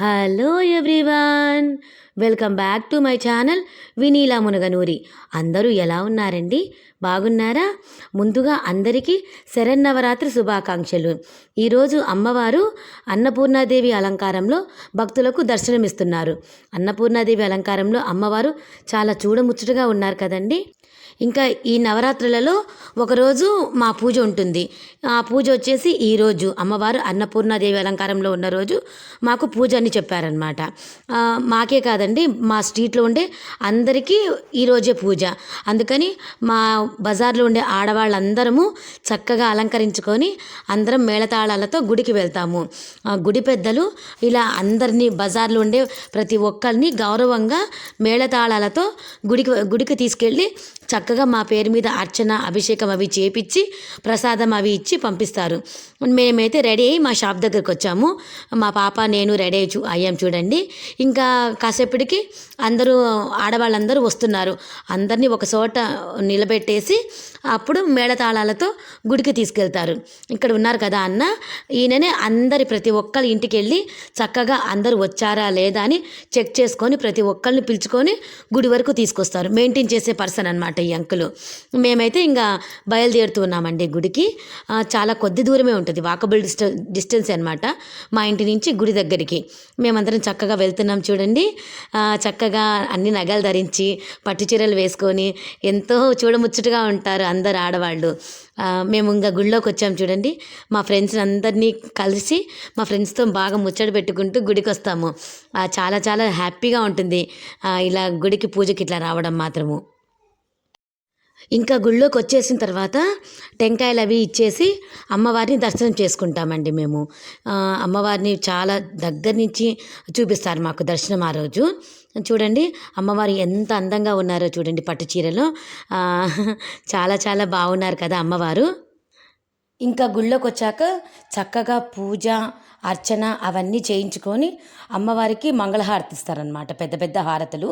Hello everyone welcome back to my channel Vineela Munaganuri అందరూ ఎలా ఉన్నారండి? బాగున్నారా? ముందుగా అందరికీ శరన్నవరాత్రి శుభాకాంక్షలు. ఈరోజు అమ్మవారు అన్నపూర్ణాదేవి అలంకారంలో భక్తులకు దర్శనమిస్తున్నారు. అన్నపూర్ణాదేవి అలంకారంలో అమ్మవారు చాలా చూడముచ్చటగా ఉన్నారు కదండి? ఇంకా ఈ నవరాత్రులలో ఒకరోజు మా పూజ ఉంటుంది. ఆ పూజ వచ్చేసి ఈరోజు అమ్మవారు అన్నపూర్ణాదేవి అలంకారంలో ఉన్న రోజు మాకు పూజ అని చెప్పారనమాట మాకే కాదండి మా స్ట్రీట్లో ఉండే అందరికీ ఈరోజే పూజ. అందుకని మా బజార్లో ఉండే ఆడవాళ్ళందరము చక్కగా అలంకరించుకొని అందరం మేళతాళాలతో గుడికి వెళ్తాము. గుడి పెద్దలు ఇలా అందరినీ బజార్లో ఉండే ప్రతి ఒక్కరిని గౌరవంగా మేళతాళాలతో గుడికి గుడికి తీసుకెళ్ళి చక్కగా మా పేరు మీద అర్చన అభిషేకం అవి చేపించి ప్రసాదం అవి ఇచ్చి పంపిస్తారు. మేమైతే రెడీ అయ్యి మా షాప్ దగ్గరికి వచ్చాము. మా పాప నేను రెడీ అయ్యి చూ అయ్యాం చూడండి. ఇంకా కాసేపటికి అందరూ ఆడవాళ్ళందరూ వస్తున్నారు. అందరినీ ఒక చోట నిలబెట్టేసి అప్పుడు మేళతాళాలతో గుడికి తీసుకెళ్తారు. ఇక్కడ ఉన్నారు కదా అన్న? ఈయననే అందరి ప్రతి ఒక్కరి ఇంటికి వెళ్ళి చక్కగా అందరూ వచ్చారా లేదా అని చెక్ చేసుకొని ప్రతి ఒక్కరిని పిలుచుకొని గుడి వరకు తీసుకొస్తారు. మెయింటైన్ చేసే పర్సన్ అనమాట ఈ అంకులు. మేమైతే ఇంకా బయలుదేరుతూ ఉన్నామండి గుడికి. చాలా కొద్ది దూరమే ఉంటుంది. వాకబుల్ డిస్ట డిస్టెన్స్ అనమాట మా ఇంటి నుంచి గుడి దగ్గరికి. మేమందరం చక్కగా వెళ్తున్నాం చూడండి. చక్కగా అన్ని నగలు ధరించి పట్టు చీరలు వేసుకొని ఎంతో చూడముచ్చటగా ఉంటారు అందరు ఆడవాళ్ళు. మేము ఇంకా గుడిలోకి వచ్చాం చూడండి. మా ఫ్రెండ్స్ అందరినీ కలిసి మా ఫ్రెండ్స్తో బాగా ముచ్చట పెట్టుకుంటూ గుడికి వస్తాము చాలా చాలా హ్యాపీగా ఉంటుంది. ఇలా గుడికి పూజకి ఇట్లా రావడం మాత్రము. ఇంకా గుళ్ళోకి వచ్చేసిన తర్వాత టెంకాయలు అవి ఇచ్చేసి అమ్మవారిని దర్శనం చేసుకుంటామండి మేము. అమ్మవారిని చాలా దగ్గర నుంచి చూపిస్తారు మాకు దర్శనం ఆ రోజు. చూడండి అమ్మవారు ఎంత అందంగా ఉన్నారో చూడండి పట్టు చీరలో. చాలా చాలా బాగున్నారు కదా అమ్మవారు. ఇంకా గుళ్ళోకి వచ్చాక చక్కగా పూజ అర్చన అవన్నీ చేయించుకొని అమ్మవారికి మంగళహారతి ఇస్తారనమాట పెద్ద పెద్ద హారతులు.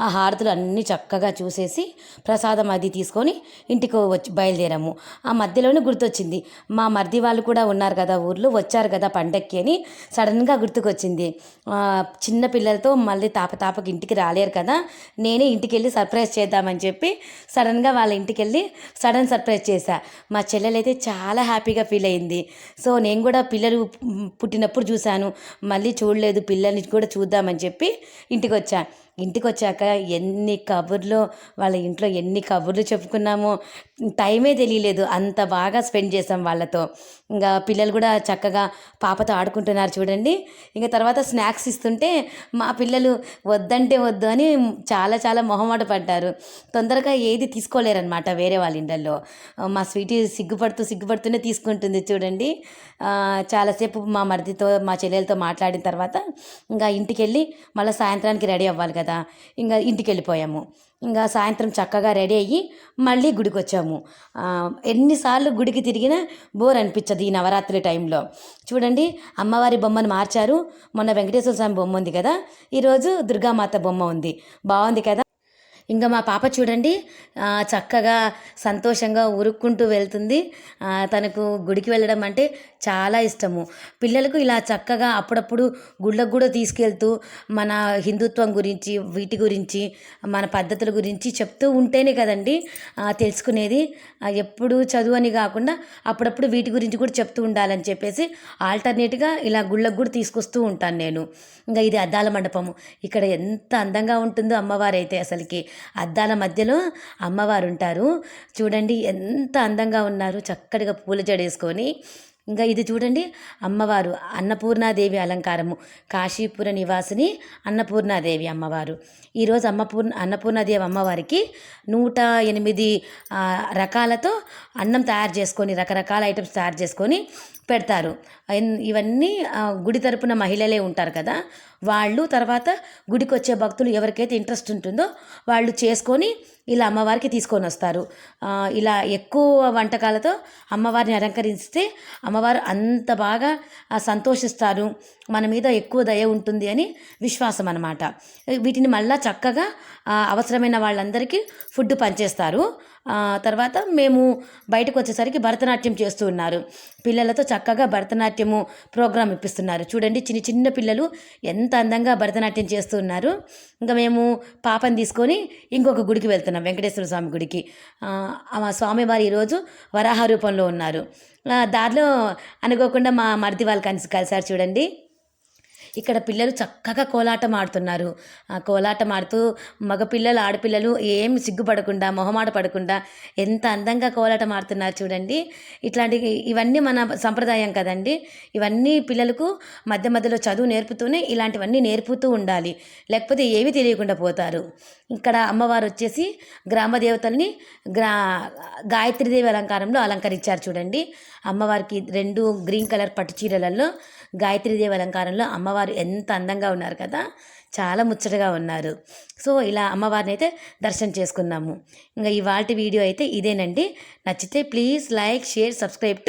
ఆ హారతులు అన్నీ చక్కగా చూసేసి ప్రసాదం అది తీసుకొని ఇంటికి వచ్చి బయలుదేరాము. ఆ మధ్యలోనే గుర్తొచ్చింది. మా మరిది వాళ్ళు కూడా ఉన్నారు కదా ఊర్లో వచ్చారు కదా పండక్కి అని సడన్గా గుర్తుకొచ్చింది. చిన్న పిల్లలతో మళ్ళీ తాపతాపకి ఇంటికి రాలేరు కదా నేనే ఇంటికి వెళ్ళి సర్ప్రైజ్ చేద్దామని చెప్పి సడన్గా వాళ్ళ ఇంటికి వెళ్ళి సడన్ సర్ప్రైజ్ చేశా. మా చెల్లెలైతే చాలా హ్యాపీగా ఫీల్ అయింది. సో నేను కూడా పిల్లలు పుట్టినప్పుడు చూశాను. మళ్ళీ చూడలేదు పిల్లల్ని కూడా చూద్దామని చెప్పి ఇంటికి వచ్చా ఇంటికి వచ్చాక ఎన్ని కబుర్లు వాళ్ళ ఇంట్లో ఎన్ని కబుర్లు చెప్పుకున్నామో టైమే తెలియలేదు. అంత బాగా స్పెండ్ చేసాం వాళ్ళతో. ఇంకా పిల్లలు కూడా చక్కగా పాపతో ఆడుకుంటున్నారు చూడండి. ఇంకా తర్వాత స్నాక్స్ ఇస్తుంటే మా పిల్లలు వద్దంటే వద్దు అని చాలా చాలా మొహమాట పడ్డారు. తొందరగా ఏది తీసుకోలేరనమాట వేరే వాళ్ళ ఇండల్లో మా స్వీటీ సిగ్గుపడుతూ సిగ్గుపడుతూనే తీసుకుంటుంది చూడండి. చాలాసేపు మా మరిదితో మా చెల్లెలతో మాట్లాడిన తర్వాత ఇంకా ఇంటికి వెళ్ళి మళ్ళీ సాయంత్రానికి రెడీ అవ్వాలి కదా. ఇంకా ఇంటికి వెళ్ళిపోయాము ఇంకా సాయంత్రం చక్కగా రెడీ అయ్యి మళ్ళీ గుడికి వచ్చాము ఎన్నిసార్లు గుడికి తిరిగినా బోర్ అనిపించదు ఈ నవరాత్రి టైంలో. చూడండి అమ్మవారి బొమ్మను మార్చారు. మొన్న వెంకటేశ్వర స్వామి బొమ్మ ఉంది కదా. ఈరోజు దుర్గామాత బొమ్మ ఉంది. బాగుంది కదా? ఇంకా మా పాప చూడండి చక్కగా సంతోషంగా ఉరుక్కుంటూ వెళ్తుంది. తనకు గుడికి వెళ్ళడం అంటే చాలా ఇష్టము. పిల్లలకు ఇలా చక్కగా అప్పుడప్పుడు గుళ్ళకు కూడా తీసుకెళ్తూ మన హిందుత్వం గురించి వీటి గురించి మన పద్ధతుల గురించి చెప్తూ ఉంటేనే కదండి తెలుసుకునేది. ఎప్పుడు చదువు అని కాకుండా అప్పుడప్పుడు వీటి గురించి కూడా చెప్తూ ఉండాలని చెప్పేసి ఆల్టర్నేట్గా ఇలా గుళ్ళకు కూడా తీసుకొస్తూ ఉంటాను నేను. ఇంకా ఇది అద్దాల మండపము. ఇక్కడ ఎంత అందంగా ఉంటుందో అమ్మవారైతే అసలుకి. అద్దాల మధ్యలో అమ్మవారు ఉంటారు చూడండి ఎంత అందంగా ఉన్నారు. చక్కటిగా పూల జడేసుకొని. ఇంకా ఇది చూడండి అమ్మవారు అన్నపూర్ణాదేవి అలంకారము. కాశీపుర నివాసిని అన్నపూర్ణాదేవి అమ్మవారు. ఈరోజు అమ్మపూర్ణ అన్నపూర్ణాదేవి అమ్మవారికి నూట ఎనిమిది రకాలతో అన్నం తయారు చేసుకొని రకరకాల ఐటమ్స్ తయారు చేసుకొని పెడతారు. ఇవన్నీ గుడి తరపున మహిళలే ఉంటారు కదా. వాళ్ళు తర్వాత గుడికి వచ్చే భక్తులు ఎవరికైతే ఇంట్రెస్ట్ ఉంటుందో వాళ్ళు చేసుకొని ఇలా అమ్మవారికి తీసుకొని వస్తారు. ఇలా ఎక్కువ వంటకాలతో అమ్మవారిని అలంకరిస్తే అమ్మవారు అంత బాగా సంతోషిస్తారు. మన మీద ఎక్కువ దయ ఉంటుంది అని విశ్వాసం అనమాట వీటిని మళ్ళా చక్కగా అవసరమైన వాళ్ళందరికీ ఫుడ్ పంచేస్తారు. తర్వాత మేము బయటకు వచ్చేసరికి భరతనాట్యం చేస్తూ ఉన్నారు. పిల్లలతో చక్కగా భరతనాట్యము ప్రోగ్రాం ఇప్పిస్తున్నారు. చూడండి చిన్న చిన్న పిల్లలు ఎంత అందంగా భరతనాట్యం చేస్తూ ఉన్నారు ఇంకా మేము పాపని తీసుకొని ఇంకొక గుడికి వెళ్తున్నాం వెంకటేశ్వర స్వామి గుడికి. మా స్వామివారు ఈరోజు వరాహ రూపంలో ఉన్నారు. దారిలో అనుకోకుండా మా మరిది వాళ్ళు కలిసి కలిసారు చూడండి. ఇక్కడ పిల్లలు చక్కగా కోలాటం ఆడుతున్నారు ఆ కోలాటం ఆడుతూ మగపిల్లలు ఆడపిల్లలు ఏం సిగ్గుపడకుండా మొహమాట పడకుండా ఎంత అందంగా కోలాటం ఆడుతున్నారు చూడండి. ఇట్లాంటి ఇవన్నీ మన సంప్రదాయం కదండి. ఇవన్నీ పిల్లలకు మధ్య మధ్యలో చదువు నేర్పుతూనే ఇలాంటివన్నీ నేర్పుతూ ఉండాలి. లేకపోతే ఏమీ తెలియకుండా పోతారు. ఇక్కడ అమ్మవారు వచ్చేసి గ్రామ దేవతల్ని గ్రా గాయత్రీదేవి అలంకారంలో అలంకరించారు చూడండి. అమ్మవారికి రెండు గ్రీన్ కలర్ పట్టు చీరలలో గాయత్రీదేవి అలంకారంలో అమ్మవారు ఎంత అందంగా ఉన్నారు కదా చాలా ముచ్చటగా ఉన్నారు. సో ఇలా అమ్మవారిని అయితే దర్శనం చేసుకున్నాము. ఇంకా ఇవాళ వీడియో అయితే ఇదేనండి. నచ్చితే please like share subscribe to